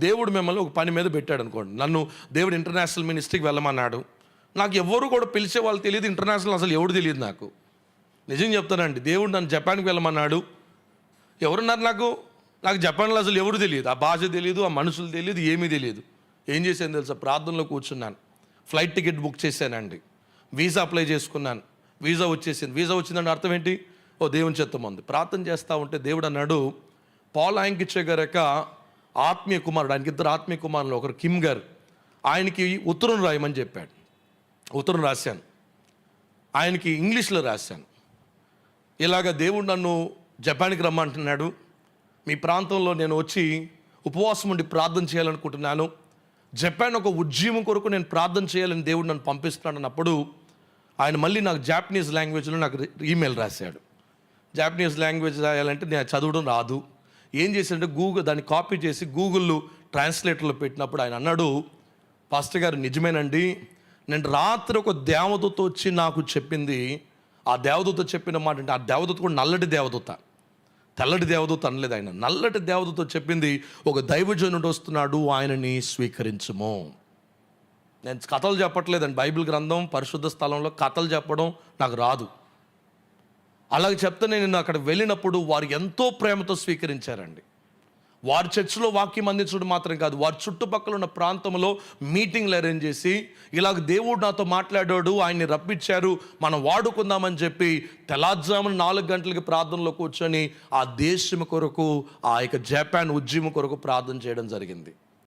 దేవుడు మిమ్మల్ని ఒక పని మీద పెట్టాడు అనుకోండి నన్ను దేవుడు ఇంటర్నేషనల్ మినిస్ట్రీకి వెళ్ళమన్నాడు. నాకు ఎవరు కూడా పిలిచే వాళ్ళు తెలియదు. ఇంటర్నేషనల్ అసలు ఎవడు తెలియదు నాకు. నిజం చెప్తానండి. దేవుడు నన్ను జపాన్కి వెళ్ళమన్నాడు. ఎవరున్నారు నాకు? నాకు జపాన్లో అసలు ఎవరు తెలియదు. ఆ భాష తెలియదు ఆ మనుషులు తెలియదు ఏమీ తెలియదు. ఏం చేశాను తెలుసా? ప్రార్థనలో కూర్చున్నాను. ఫ్లైట్ టికెట్ బుక్ చేశానండి. వీసా అప్లై చేసుకున్నాను. వీసా వచ్చేసింది. వీసా వచ్చిందని అర్థం ఏంటి? ఓ దేవుని చెత్తం ఉంది ప్రార్థన చేస్తూ ఉంటే దేవుడు అన్నాడు పాల్ యాంకిచ్చే గారక ఆత్మీయ కుమారుడు ఆయనకి ఇద్దరు ఆత్మీయ కుమారులు ఒకరు కిమ్ గారు. ఆయనకి ఉత్తరం రాయమని చెప్పాడు. ఉత్తరం రాశాను. ఆయనకి ఇంగ్లీష్లో రాశాను. ఇలాగ దేవుడు నన్ను జపాన్కి రమ్మంటున్నాడు. మీ ప్రాంతంలో నేను వచ్చి ఉపవాసం ఉండి ప్రార్థన చేయాలనుకుంటున్నాను. జపాన్ ఒక ఉద్యమం కొరకు నేను ప్రార్థన చేయాలని దేవుడు నన్ను పంపిస్తున్నాడు అన్నప్పుడు ఆయన మళ్ళీ నాకు జాపనీస్ లాంగ్వేజ్లో నాకు ఈమెయిల్ రాశాడు. జాపనీస్ లాంగ్వేజ్ రాయాలంటే నేను చదవడం రాదు. ఏం చేశాడంటే గూగుల్ దాన్ని కాపీ చేసి గూగుల్ ట్రాన్స్లేటర్లో పెట్టినప్పుడు ఆయన అన్నాడు పాస్టర్ గారు నిజమేనండి. నేను రాత్రి ఒక దేవదూత వచ్చి నాకు చెప్పింది. ఆ దేవదూత చెప్పిన మాట అంటే ఆ దేవదూత కూడా నల్లటి దేవదూత. తెల్లటి దేవదూత అనలేదు ఆయన. నల్లటి దేవదూత చెప్పింది ఒక దైవజనుడు వస్తున్నాడు ఆయనని స్వీకరించము. నేను కథలు చెప్పట్లేదండి. బైబిల్ గ్రంథం పరిశుద్ధ స్థలంలో కథలు చెప్పడం నాకు రాదు. అలాగే చెప్తే నేను అక్కడ వెళ్ళినప్పుడు వారు ఎంతో ప్రేమతో స్వీకరించారండి. వారి చర్చిలో వాక్యం అందించడం మాత్రం కాదు వారి చుట్టుపక్కల ఉన్న ప్రాంతంలో మీటింగ్లు అరేంజ్ చేసి ఇలాగ దేవుడు నాతో మాట్లాడాడు ఆయన్ని రప్పించారు మనం వాడుకుందామని చెప్పి తెల్లారుజామున నాలుగు గంటలకి ప్రార్థనలో కూర్చొని ఆ దేశం కొరకు ఆ యొక్క జపాన్ ఉద్యమం కొరకు ప్రార్థన చేయడం జరిగింది.